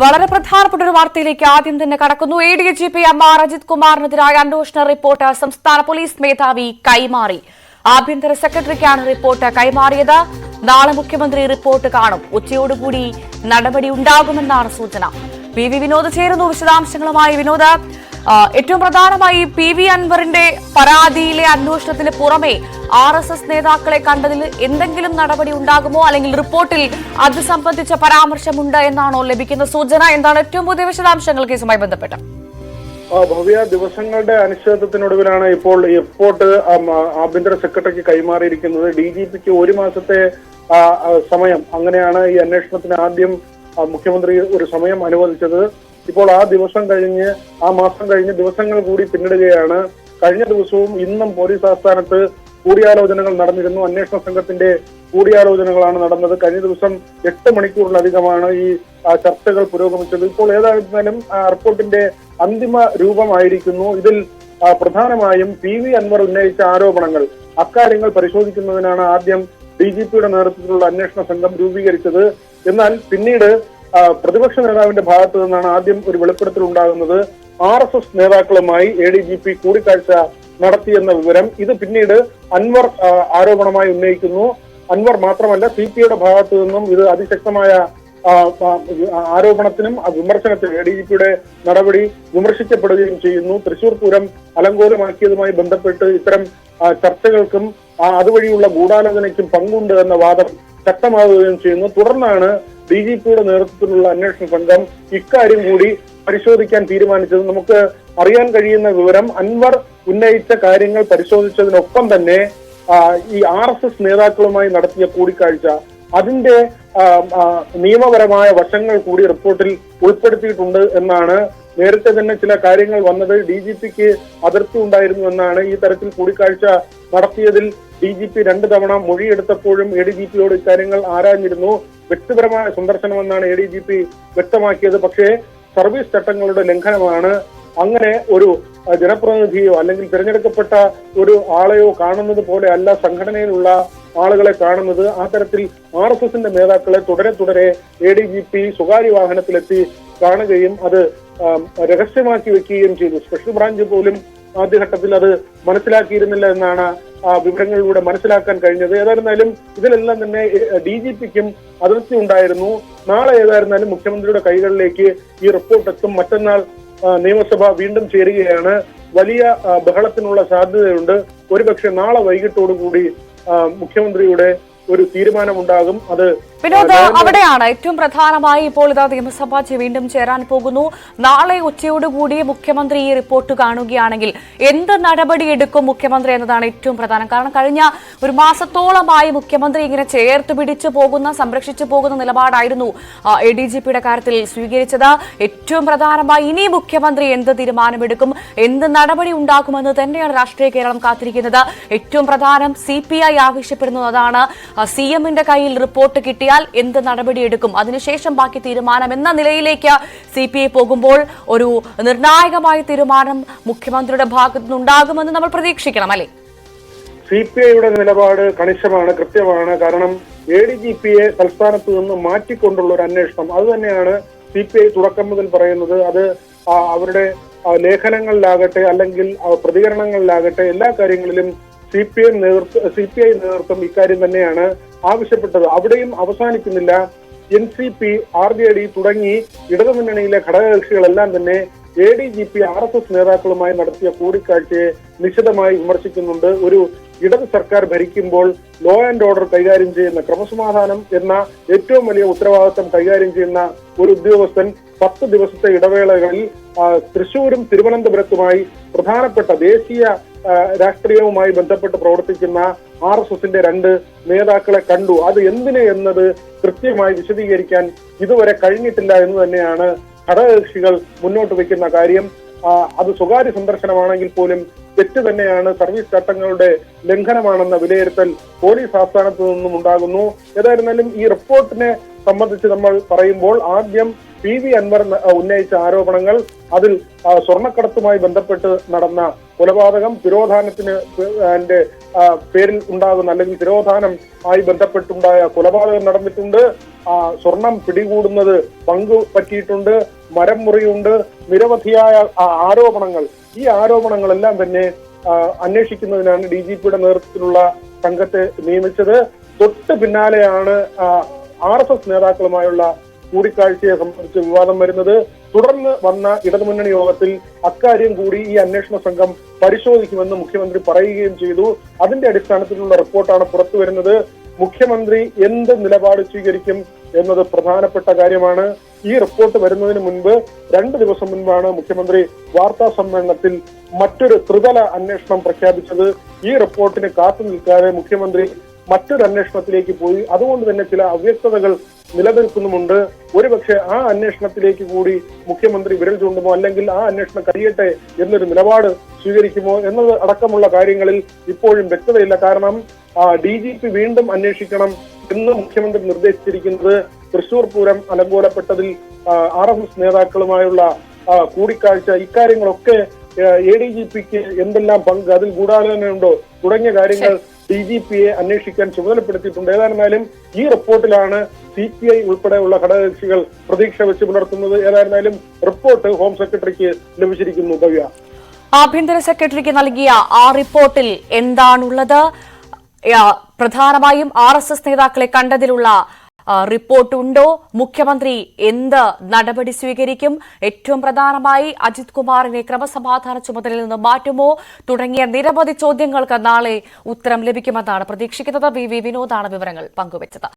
വളരെ പ്രധാനപ്പെട്ട ഒരു വാർത്തയിലേക്ക് ആദ്യം തന്നെ കടക്കുന്നു. A D G P M R Ajith കുമാറിനെതിരായ അന്വേഷണ റിപ്പോർട്ട് സംസ്ഥാന പോലീസ് മേധാവി കൈമാറി. ആഭ്യന്തര സെക്രട്ടറിക്കാണ് റിപ്പോർട്ട് കൈമാറിയത്. നാളെ മുഖ്യമന്ത്രി റിപ്പോർട്ട് കാണും. ഉച്ചയോടുകൂടി നടപടി ഉണ്ടാകുമെന്നാണ് സൂചന. പി വി വിനോദ് ചേരുന്നു. വിശദാംശങ്ങളുമായി വിനോദ്. ഏറ്റവും പ്രധാനമായി പി വി അൻവറിന്റെ പരാതിയിലെ അന്വേഷണത്തിന് പുറമെ ആർ എസ് എസ് നേതാക്കളെ കണ്ടതിൽ എന്തെങ്കിലും നടപടി ഉണ്ടാകുമോ? അല്ലെങ്കിൽ റിപ്പോർട്ടിൽ അത് സംബന്ധിച്ച പരാമർശമുണ്ട് എന്നാണോ ലഭിക്കുന്ന സൂചന? എന്താണ് ഏറ്റവും പുതിയ വിശദാംശങ്ങൾ കേസുമായി ബന്ധപ്പെട്ട്? ഭവ്യ ദിവസങ്ങളുടെ അനിശ്ചിതത്വത്തിനൊടുവിലാണ് ഇപ്പോൾ റിപ്പോർട്ട് ആഭ്യന്തര സെക്രട്ടറിക്ക് കൈമാറിയിരിക്കുന്നത്. ഡി ജി പിക്ക് ഒരു മാസത്തെ സമയം. അങ്ങനെയാണ് ഈ അന്വേഷണത്തിന് ആദ്യം മുഖ്യമന്ത്രി ഒരു സമയം അനുവദിച്ചത്. ഇപ്പോൾ ആ ദിവസം കഴിഞ്ഞ് ആ മാസം കഴിഞ്ഞ് ദിവസങ്ങൾ കൂടി പിന്നിടുകയാണ്. കഴിഞ്ഞ ദിവസവും ഇന്നും പോലീസ് ആസ്ഥാനത്ത് കൂടിയാലോചനകൾ നടന്നിരുന്നു. അന്വേഷണ സംഘത്തിന്റെ കൂടിയാലോചനകളാണ് നടന്നത്. കഴിഞ്ഞ ദിവസം എട്ട് മണിക്കൂറിലധികമാണ് ഈ ചർച്ചകൾ പുരോഗമിച്ചത്. ഇപ്പോൾ ഏതായിരുന്നാലും റിപ്പോർട്ടിന്റെ അന്തിമ രൂപമായിരിക്കുന്നു. ഇതിൽ പ്രധാനമായും പി വി അൻവർ ഉന്നയിച്ച ആരോപണങ്ങൾ. അക്കാര്യങ്ങൾ പരിശോധിക്കുന്നതിനാണ് ആദ്യം ഡി ജി പിയുടെ നേതൃത്വത്തിലുള്ള അന്വേഷണ സംഘം രൂപീകരിച്ചത്. എന്നാൽ പിന്നീട് പ്രതിപക്ഷ നേതാവിന്റെ ഭാഗത്തു നിന്നാണ് ആദ്യം ഒരു വെളിപ്പെടുത്തൽ ഉണ്ടാകുന്നത്. ആർ എസ് എസ് നേതാക്കളുമായി എ ഡി ജി പി കൂടിക്കാഴ്ച നടത്തിയെന്ന വിവരം. ഇത് പിന്നീട് അൻവർ ആരോപണമായി ഉന്നയിക്കുന്നു. അൻവർ മാത്രമല്ല സി പി ഐയുടെ ഭാഗത്തു നിന്നും ഇത് അതിശക്തമായ ആരോപണത്തിനും വിമർശനത്തിനും എ ഡി ജി പിയുടെ നടപടി വിമർശിക്കപ്പെടുകയും ചെയ്യുന്നു. തൃശൂർ പൂരം അലങ്കോലമാക്കിയതുമായി ബന്ധപ്പെട്ട് ഇത്തരം ചർച്ചകൾക്കും അതുവഴിയുള്ള ഗൂഢാലോചനയ്ക്കും പങ്കുണ്ട് എന്ന വാദം ശക്തമാവുകയും ചെയ്യുന്നു. തുടർന്നാണ് ഡി ജി പിയുടെ നേതൃത്വത്തിലുള്ള അന്വേഷണ സംഘം ഇക്കാര്യം കൂടി പരിശോധിക്കാൻ തീരുമാനിച്ചത്. നമുക്ക് അറിയാൻ കഴിയുന്ന വിവരം അൻവർ ഉന്നയിച്ച കാര്യങ്ങൾ പരിശോധിച്ചതിനൊപ്പം തന്നെ ഈ ആർ എസ് എസ് നേതാക്കളുമായി നടത്തിയ കൂടിക്കാഴ്ച. അതിന്റെ നിയമപരമായ വശങ്ങൾ കൂടി റിപ്പോർട്ടിൽ ഉൾപ്പെടുത്തിയിട്ടുണ്ട് എന്നാണ് നേരത്തെ തന്നെ ചില കാര്യങ്ങൾ വന്നത് ഡി ജി പിക്ക് അതിർത്തി ഉണ്ടായിരുന്നു എന്നാണ് ഈ തരത്തിൽ കൂടിക്കാഴ്ച നടത്തിയതിൽ ഡി ജി പി രണ്ടു തവണ മൊഴിയെടുത്തപ്പോഴും എ ഡി ജി പിയോട് ഇക്കാര്യങ്ങൾ ആരാഞ്ഞിരുന്നു. വ്യക്തിപരമായ സന്ദർശനമെന്നാണ് എ ഡി ജി പി വ്യക്തമാക്കിയത്. പക്ഷേ സർവീസ് ചട്ടങ്ങളുടെ ലംഘനമാണ്. അങ്ങനെ ഒരു ജനപ്രതിനിധിയോ അല്ലെങ്കിൽ തിരഞ്ഞെടുക്കപ്പെട്ട ഒരു ആളെയോ കാണുന്നത് പോലെ അല്ല സംഘടനയിലുള്ള ആളുകളെ കാണുന്നത്. ആ തരത്തിൽ ആർ എസ് എസിന്റെ നേതാക്കളെ തുടരെ തുടരെ എ ഡി ജി പി സ്വകാര്യ വാഹനത്തിലെത്തി കാണുകയും അത് രഹസ്യമാക്കി വെക്കുകയും ചെയ്തു. സ്പെഷ്യൽ ബ്രാഞ്ച് പോലും ആദ്യഘട്ടത്തിൽ അത് മനസ്സിലാക്കിയിരുന്നില്ല എന്നാണ് ആ വിവരങ്ങളിലൂടെ മനസ്സിലാക്കാൻ കഴിഞ്ഞത്. ഏതായിരുന്നാലും ഇതിലെല്ലാം തന്നെ ഡി ജി പിക്കും അതിർത്തി ഉണ്ടായിരുന്നു. നാളെ ഏതായിരുന്നാലും മുഖ്യമന്ത്രിയുടെ കൈകളിലേക്ക് ഈ റിപ്പോർട്ട് എത്തും. മറ്റന്നാൾ നിയമസഭ വീണ്ടും ചേരുകയാണ്. വലിയ ബഹളത്തിനുള്ള സാധ്യതയുണ്ട്. ഒരുപക്ഷെ നാളെ വൈകിട്ടോടുകൂടി മുഖ്യമന്ത്രിയുടെ ഒരു തീരുമാനമുണ്ടാകും. അത് വിനോദ് അവിടെയാണ് ഏറ്റവും പ്രധാനമായി ഇപ്പോൾ ഇതാ നിയമസഭ വീണ്ടും ചേരാൻ പോകുന്നു. നാളെ ഉച്ചയോടുകൂടി മുഖ്യമന്ത്രി ഈ റിപ്പോർട്ട് കാണുകയാണെങ്കിൽ എന്ത് നടപടി എടുക്കും മുഖ്യമന്ത്രി എന്നതാണ് ഏറ്റവും പ്രധാനം. കാരണം കഴിഞ്ഞ ഒരു മാസത്തോളമായി മുഖ്യമന്ത്രി ഇങ്ങനെ ചേർത്ത് പിടിച്ചു പോകുന്ന സംരക്ഷിച്ചു പോകുന്ന നിലപാടായിരുന്നു എ ഡി ജി പിയുടെ കാര്യത്തിൽ സ്വീകരിച്ചത്. ഏറ്റവും പ്രധാനമായി ഇനി മുഖ്യമന്ത്രി എന്ത് തീരുമാനമെടുക്കും എന്ത് നടപടി ഉണ്ടാക്കുമെന്ന് തന്നെയാണ് രാഷ്ട്രീയ കേരളം കാത്തിരിക്കുന്നത്. ഏറ്റവും പ്രധാനം സി പി ഐ ആവശ്യപ്പെടുന്നതാണ് അതാണ്. സി എമ്മിന്റെ കയ്യിൽ റിപ്പോർട്ട് കിട്ടിയാൽ എന്ത് നടപടിയെടുക്കും? അതിനുശേഷം ബാക്കി തീരുമാനം എന്ന നിലയിലേക്ക് സി പി ഐ പോകുമ്പോൾ ഒരു നിർണായകമായ തീരുമാനം മുഖ്യമന്ത്രിയുടെ ഭാഗത്തു നിന്നുണ്ടാകുമെന്ന് നമ്മൾ പ്രതീക്ഷിക്കണം അല്ലേ? സി പി ഐയുടെ നിലപാട് കണിശമാണ് കൃത്യമാണ്. കാരണം എ ഡി ജി പിയെ തൽസ്ഥാനത്ത് നിന്ന് മാറ്റിക്കൊണ്ടുള്ള ഒരു അന്വേഷണം. അത് തന്നെയാണ് സി പി ഐ തുടക്കം മുതൽ പറയുന്നത്. അത് അവരുടെ ലേഖനങ്ങളിലാകട്ടെ അല്ലെങ്കിൽ പ്രതികരണങ്ങളിലാകട്ടെ എല്ലാ കാര്യങ്ങളിലും സി പി ഐ നേതൃത്വം സി പി ഐ നേതൃത്വം ഇക്കാര്യം തന്നെയാണ് ആവശ്യപ്പെട്ടത് അവിടെയും അവസാനിക്കുന്നില്ല. N C P R J D തുടങ്ങി ഇടതുമുന്നണിയിലെ ഘടകകക്ഷികളെല്ലാം തന്നെ A D G P R S S നേതാക്കളുമായി നടത്തിയ കൂടിക്കാഴ്ചയെ നിശിതമായി വിമർശിക്കുന്നുണ്ട്. ഒരു ഇടത് സർക്കാർ ഭരിക്കുമ്പോൾ ലോ ആൻഡ് ഓർഡർ കൈകാര്യം ചെയ്യുന്ന ക്രമസമാധാനം എന്ന ഏറ്റവും വലിയ ഉത്തരവാദിത്തം കൈകാര്യം ചെയ്യുന്ന ഒരു ഉദ്യോഗസ്ഥൻ പത്ത് ദിവസത്തെ ഇടവേളകളിൽ തൃശൂരും തിരുവനന്തപുരത്തുമായി പ്രധാനപ്പെട്ട ദേശീയ രാഷ്ട്രീയവുമായി ബന്ധപ്പെട്ട് പ്രവർത്തിക്കുന്ന ആർ എസ് എസിന്റെ രണ്ട് നേതാക്കളെ കണ്ടു. അത് എന്തിന് എന്നത് കൃത്യമായി വിശദീകരിക്കാൻ ഇതുവരെ കഴിഞ്ഞിട്ടില്ല എന്ന് തന്നെയാണ് ഘടകകക്ഷികൾ മുന്നോട്ട് വയ്ക്കുന്ന കാര്യം അത് സ്വകാര്യ സന്ദർശനമാണെങ്കിൽ പോലും തെറ്റ് തന്നെയാണ് സർവീസ് ചട്ടങ്ങളുടെ ലംഘനമാണെന്ന വിലയിരുത്തൽ പോലീസ് ആസ്ഥാനത്ത് നിന്നും ഉണ്ടാകുന്നു. ഏതായിരുന്നാലും ഈ റിപ്പോർട്ടിനെ സംബന്ധിച്ച് നമ്മൾ പറയുമ്പോൾ ആദ്യം പി വി അൻവർ ഉന്നയിച്ച ആരോപണങ്ങൾ അതിൽ സ്വർണക്കടത്തുമായി ബന്ധപ്പെട്ട് നടന്ന കൊലപാതകം തിരോധാനത്തിന് പേരിൽ ഉണ്ടാകുന്ന അല്ലെങ്കിൽ തിരോധാനം ആയി ബന്ധപ്പെട്ടുണ്ടായ കൊലപാതകം നടന്നിട്ടുണ്ട്. സ്വർണം പിടികൂടുന്നത് പങ്കു പറ്റിയിട്ടുണ്ട് മരം മുറിയുണ്ട് നിരവധിയായ ആരോപണങ്ങൾ. ഈ ആരോപണങ്ങളെല്ലാം തന്നെ അന്വേഷിക്കുന്നതിനാണ് ഡി ജി പിയുടെ നേതൃത്വത്തിലുള്ള സംഘത്തെ നിയമിച്ചത്. തൊട്ട് പിന്നാലെയാണ് ആർ എസ് എസ് നേതാക്കളുമായുള്ള കൂടിക്കാഴ്ചയെ സംബന്ധിച്ച് വിവാദം വരുന്നത്. തുടർന്ന് വന്ന ഇടതുമുന്നണി യോഗത്തിൽ അക്കാര്യം കൂടി ഈ അന്വേഷണ സംഘം പരിശോധിക്കുമെന്ന് മുഖ്യമന്ത്രി പറയുകയും ചെയ്തു. അതിന്റെ അടിസ്ഥാനത്തിലുള്ള റിപ്പോർട്ടാണ് പുറത്തു വരുന്നത്. മുഖ്യമന്ത്രി എന്ത് നിലപാട് സ്വീകരിക്കും എന്നത് പ്രധാനപ്പെട്ട കാര്യമാണ്. ഈ റിപ്പോർട്ട് വരുന്നതിന് മുൻപ് രണ്ട് ദിവസം മുൻപാണ് മുഖ്യമന്ത്രി വാർത്താ സമ്മേളനത്തിൽ മറ്റൊരു ത്രിതല അന്വേഷണം പ്രഖ്യാപിച്ചത്. ഈ റിപ്പോർട്ടിന് കാത്തു നിൽക്കാതെ മുഖ്യമന്ത്രി മറ്റൊരു അന്വേഷണത്തിലേക്ക് പോയി. അതുകൊണ്ട് തന്നെ ചില അവ്യക്തതകൾ നിലനിൽക്കുന്നുമുണ്ട്. ഒരുപക്ഷെ ആ അന്വേഷണത്തിലേക്ക് കൂടി മുഖ്യമന്ത്രി വിരൽ ചൂണ്ടുമോ അല്ലെങ്കിൽ ആ അന്വേഷണം കഴിയട്ടെ എന്നൊരു നിലപാട് സ്വീകരിക്കുമോ എന്നത് അടക്കമുള്ള കാര്യങ്ങളിൽ ഇപ്പോഴും വ്യക്തതയില്ല. കാരണം ഡി ജി പി വീണ്ടും അന്വേഷിക്കണം എന്ന് മുഖ്യമന്ത്രി നിർദ്ദേശിച്ചിരിക്കുന്നത് തൃശൂർ പൂരം അലങ്കോലപ്പെട്ടതിൽ ആർ എസ് എസ് നേതാക്കളുമായുള്ള കൂടിക്കാഴ്ച ഇക്കാര്യങ്ങളൊക്കെ എ ഡി ജി പിക്ക് എന്തെല്ലാം പങ്ക് അതിൽ ഗൂഢാലോചനയുണ്ടോ തുടങ്ങിയ കാര്യങ്ങൾ ഡി ജി പിയെ അന്വേഷിക്കാൻ ചുമതലപ്പെടുത്തിയിട്ടുണ്ട്. ഏതായിരുന്നാലും ഈ റിപ്പോർട്ടിലാണ് സി പി ഐ ഉൾപ്പെടെയുള്ള ഘടകകക്ഷികൾ പ്രതീക്ഷ വെച്ച് പുലർത്തുന്നത്. ഏതായിരുന്നാലും റിപ്പോർട്ട് ഹോം സെക്രട്ടറിക്ക് ലഭിച്ചിരിക്കുന്നു ഭവ്യ. ആഭ്യന്തര സെക്രട്ടറിക്ക് നൽകിയ ആ റിപ്പോർട്ടിൽ എന്താണുള്ളത്? പ്രധാനമായും ആർ എസ് എസ് നേതാക്കളെ കണ്ടതിലുള്ള റിപ്പോർട്ടുണ്ടോ? മുഖ്യമന്ത്രി എന്ത് നടപടി സ്വീകരിക്കും? ഏറ്റവും പ്രധാനമായി അജിത് കുമാറിനെ ക്രമസമാധാന ചുമതലയിൽ നിന്ന് മാറ്റുമോ? തുടങ്ങിയ നിരവധി ചോദ്യങ്ങൾക്ക് നാളെ ഉത്തരം ലഭിക്കുമെന്നാണ് പ്രതീക്ഷിക്കുന്നത്. വി വി വിനോദാണ് വിവരങ്ങൾ പങ്കുവച്ചത്.